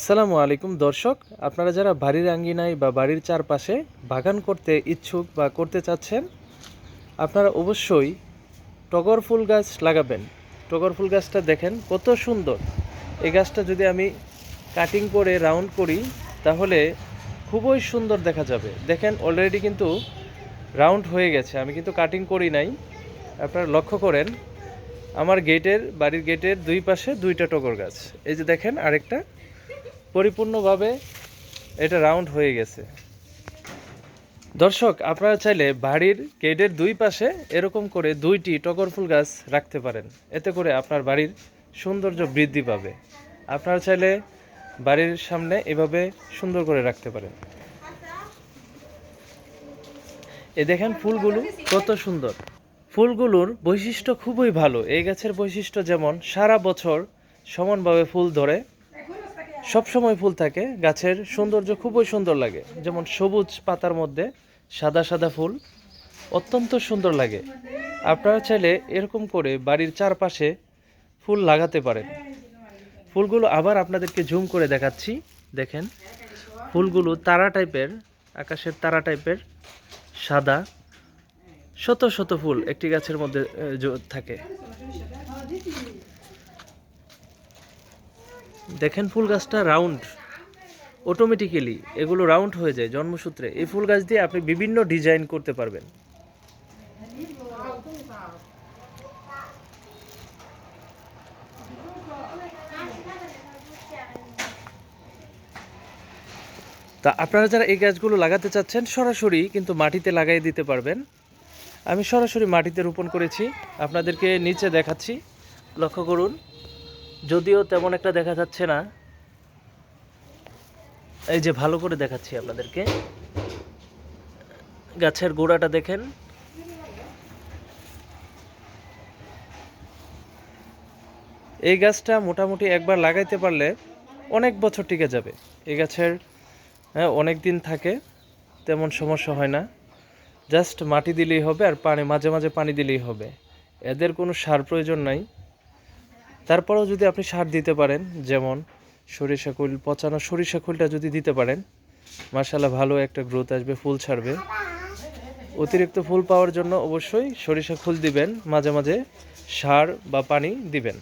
আসসালামু আলাইকুম, দর্শক। আপনারা যারা বাড়ির আঙ্গিনায় বা বাড়ির চারপাশে বাগান করতে ইচ্ছুক বা করতে চাচ্ছেন, আপনারা অবশ্যই টগর ফুল গাছ লাগাবেন। টগর ফুল গাছটা দেখেন কত সুন্দর। এই গাছটা যদি আমি কাটিং করে রাউন্ড করি, তাহলে খুবই সুন্দর দেখা যাবে। দেখেন অলরেডি কিন্তু রাউন্ড হয়ে গেছে। আমি কিন্তু কাটিং করি নাই। আপনারা লক্ষ্য করেন, আমার গেটের, বাড়ির গেটের দুই পাশে দুইটা টগর গাছ। এই যে দেখেন আরেকটা। পরিপূর্ণভাবে এটা রাউন্ড হয়ে গেছে। দর্শক, আপনারা চাইলে বাড়ির গেটের দুই পাশে এরকম করে দুইটি টগর ফুল গাছ রাখতে পারেন। এতে করে আপনার বাড়ির সৌন্দর্য বৃদ্ধি পাবে। আপনারা চাইলে বাড়ির সামনে এভাবে সুন্দর করে রাখতে পারেন। এ দেখেন ফুলগুলো কত সুন্দর। ফুলগুলোর বৈশিষ্ট্য খুবই ভালো। এই গাছের বৈশিষ্ট্য যেমন সারা বছর সমানভাবে ফুল ধরে সব সময় ফুল থাকে। গাছের সৌন্দর্য খুবই সুন্দর লাগে। যেমন সবুজ পাতার মধ্যে সাদা সাদা ফুল অত্যন্ত সুন্দর লাগে। আপনারা চাইলে এরকম করে বাড়ির চারপাশে ফুল লাগাতে পারেন। ফুলগুলো আবার আপনাদেরকে জুম করে দেখাচ্ছি। দেখেন, ফুলগুলো তারা টাইপের, আকাশের তারা টাইপের, সাদা, শত শত ফুল একটি গাছের মধ্যে থাকে। দেখেন ফুল গাছটা রাউন্ড অটোমেটিক্যালি এগুলো রাউন্ড হয়ে যায় জন্মসূত্রে। এই ফুল গাছ দিয়ে আপনি বিভিন্ন ডিজাইন করতে পারবেন। তা আপনারা যারা এই গাছগুলো লাগাতে চাচ্ছেন, সরাসরি কিন্তু মাটিতে লাগাই দিতে পারবেন। আমি সরাসরি মাটিতে রোপণ করেছি। আপনাদেরকে নিচে দেখাচ্ছি। লক্ষ্য করুন। যদিও তেমন একটা দেখা যাচ্ছে না। এই যে ভালো করে দেখাচ্ছি আপনাদেরকে। গাছের গোড়াটা দেখেন। এই গাছটা মোটামুটি একবার লাগাইতে পারলে অনেক বছর টিকে যাবে। এই গাছের হ্যাঁ অনেক দিন থাকে, তেমন সমস্যা হয় না। জাস্ট মাটি দিলেই হবে আর পানি, মাঝে মাঝে পানি দিলেই হবে। এদের কোনো সার প্রয়োজন নাই। তারপরেও যদি আপনি সার দিতে পারেন, যেমন সরিষা কুল, পচানো সরিষা কুলটা যদি দিতে পারেন মার্শাল্লাহ ভালো একটা গ্রোথ আসবে, ফুল ছাড়বে। অতিরিক্ত ফুল পাওয়ার জন্য অবশ্যই সরিষা খুল দিবেন, মাঝে মাঝে সার বা পানি দিবেন।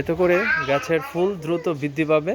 এত করে গাছের ফুল দ্রুত বৃদ্ধি পাবে।